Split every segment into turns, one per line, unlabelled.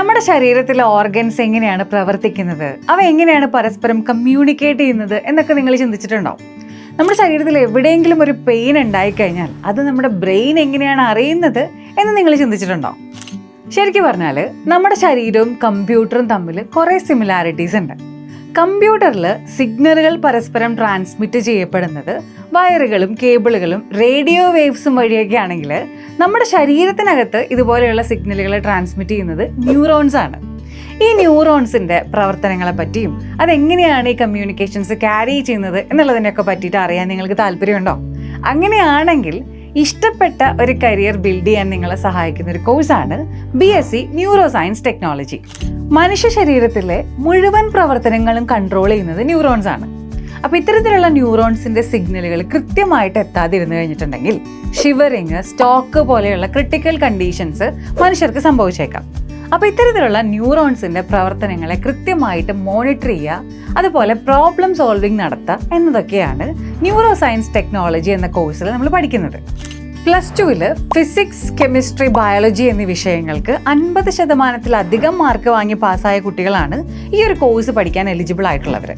നമ്മുടെ ശരീരത്തിലെ ഓർഗൻസ് എങ്ങനെയാണ് പ്രവർത്തിക്കുന്നത്? അവ എങ്ങനെയാണ് പരസ്പരം കമ്മ്യൂണിക്കേറ്റ് ചെയ്യുന്നത് എന്നൊക്കെ നിങ്ങൾ ചിന്തിച്ചിട്ടുണ്ടോ? നമ്മുടെ ശരീരത്തിൽ എവിടെയെങ്കിലും ഒരു പെയിൻ ഉണ്ടായിക്കഴിഞ്ഞാൽ അത് നമ്മുടെ ബ്രെയിൻ എങ്ങനെയാണ് അറിയുന്നത് എന്ന് നിങ്ങൾ ചിന്തിച്ചിട്ടുണ്ടോ? ശരിക്കും പറഞ്ഞാൽ നമ്മുടെ ശരീരവും കമ്പ്യൂട്ടറും തമ്മിൽ കുറേ സിമിലാരിറ്റീസ് ഉണ്ട്. കമ്പ്യൂട്ടറിൽ സിഗ്നലുകൾ പരസ്പരം ട്രാൻസ്മിറ്റ് ചെയ്യപ്പെടുന്നത് വയറുകളും കേബിളുകളും റേഡിയോ വേവ്സും വഴിയൊക്കെ ആണെങ്കിൽ നമ്മുടെ ശരീരത്തിനകത്ത് ഇതുപോലെയുള്ള സിഗ്നലുകൾ ട്രാൻസ്മിറ്റ് ചെയ്യുന്നത് ന്യൂറോൺസ് ആണ്. ഈ ന്യൂറോൺസിന്റെ പ്രവർത്തനങ്ങളെ പറ്റിയും അതെങ്ങനെയാണ് ഈ കമ്മ്യൂണിക്കേഷൻസ് ക്യാരി ചെയ്യുന്നത് എന്നുള്ളതിനെയൊക്കെ പറ്റിയിട്ട് അറിയാൻ നിങ്ങൾക്ക് താല്പര്യമുണ്ടോ? അങ്ങനെയാണെങ്കിൽ ഇഷ്ടപ്പെട്ട ഒരു കരിയർ ബിൽഡ് ചെയ്യാൻ നിങ്ങളെ സഹായിക്കുന്ന ഒരു കോഴ്സാണ് B S C neuroscience technology മനുഷ്യ ശരീരത്തിലെ മുഴുവൻ പ്രവർത്തനങ്ങളും കൺട്രോൾ ചെയ്യുന്നത് ന്യൂറോൺസ് ആണ്. അപ്പൊ ഇത്തരത്തിലുള്ള ന്യൂറോൺസിന്റെ സിഗ്നലുകൾ കൃത്യമായിട്ട് എത്താതിരുന്നു കഴിഞ്ഞിട്ടുണ്ടെങ്കിൽ ഷിവറിങ് സ്റ്റോക്ക് പോലെയുള്ള ക്രിട്ടിക്കൽ കണ്ടീഷൻസ് മനുഷ്യർക്ക് സംഭവിച്ചേക്കാം. അപ്പൊ ഇത്തരത്തിലുള്ള ന്യൂറോൺസിന്റെ പ്രവർത്തനങ്ങളെ കൃത്യമായിട്ട് മോണിറ്റർ ചെയ്യുക അതുപോലെ പ്രോബ്ലം സോൾവിങ് നടത്തുക എന്നതൊക്കെയാണ് ന്യൂറോ സയൻസ് ടെക്നോളജി എന്ന കോഴ്സിൽ നമ്മൾ പഠിക്കുന്നത്. പ്ലസ് ടുവിൽ ഫിസിക്സ് കെമിസ്ട്രി ബയോളജി എന്നീ വിഷയങ്ങൾക്ക് അൻപത് ശതമാനത്തിലധികം മാർക്ക് വാങ്ങി പാസ്സായ കുട്ടികളാണ് ഈ ഒരു കോഴ്സ് പഠിക്കാൻ എലിജിബിൾ ആയിട്ടുള്ളവർ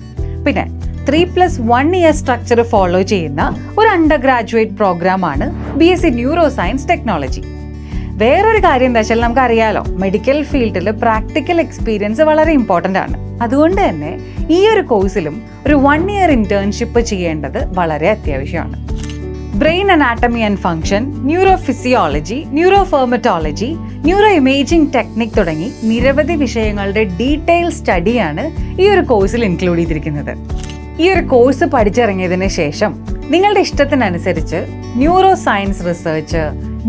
പിന്നെ three plus one year structure follow ചെയ്യുന്ന ഒരു അണ്ടർ ഗ്രാജുവേറ്റ് പ്രോഗ്രാമാണ് B S C neuroscience technology വേറൊരു കാര്യം എന്താ വെച്ചാൽ നമുക്കറിയാലോ മെഡിക്കൽ ഫീൽഡിൽ പ്രാക്ടിക്കൽ എക്സ്പീരിയൻസ് വളരെ ഇമ്പോർട്ടന്റ് ആണ്. അതുകൊണ്ട് തന്നെ ഈ ഒരു കോഴ്സിലും ഒരു വൺ ഇയർ ഇന്റേൺഷിപ്പ് ചെയ്യേണ്ടത് വളരെ അത്യാവശ്യമാണ്. Brain anatomy and function neurophysiology neuropharmacology neuroimaging technique തുടങ്ങി നിരവധി വിഷയങ്ങളുടെ ഡീറ്റെയിൽ സ്റ്റഡിയാണ് ഈ ഒരു കോഴ്സിൽ ഇൻക്ലൂഡ് ചെയ്തിരിക്കുന്നത്. ഈ ഒരു കോഴ്സ് പഠിച്ചിറങ്ങിയതിന് ശേഷം നിങ്ങളുടെ ഇഷ്ടത്തിനനുസരിച്ച് neuroscience research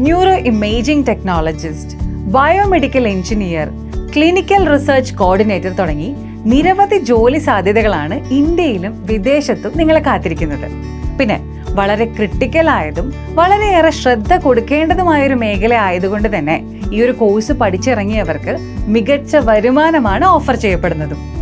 neuroimaging technologist biomedical engineer clinical research coordinator തുടങ്ങി നിരവധി ജോലി സാധ്യതകളാണ് ഇന്ത്യയിലും വിദേശത്തും നിങ്ങളെ കാത്തിരിക്കുന്നത്. പിന്നെ വളരെ ക്രിട്ടിക്കൽ ആയതും വളരെയേറെ ശ്രദ്ധ കൊടുക്കേണ്ടതുമായ ഒരു മേഖല ആയതുകൊണ്ട് തന്നെ ഈ ഒരു കോഴ്സ് പഠിച്ചിറങ്ങിയവർക്ക് മികച്ച വരുമാനമാണ് ഓഫർ ചെയ്യപ്പെടുന്നതും.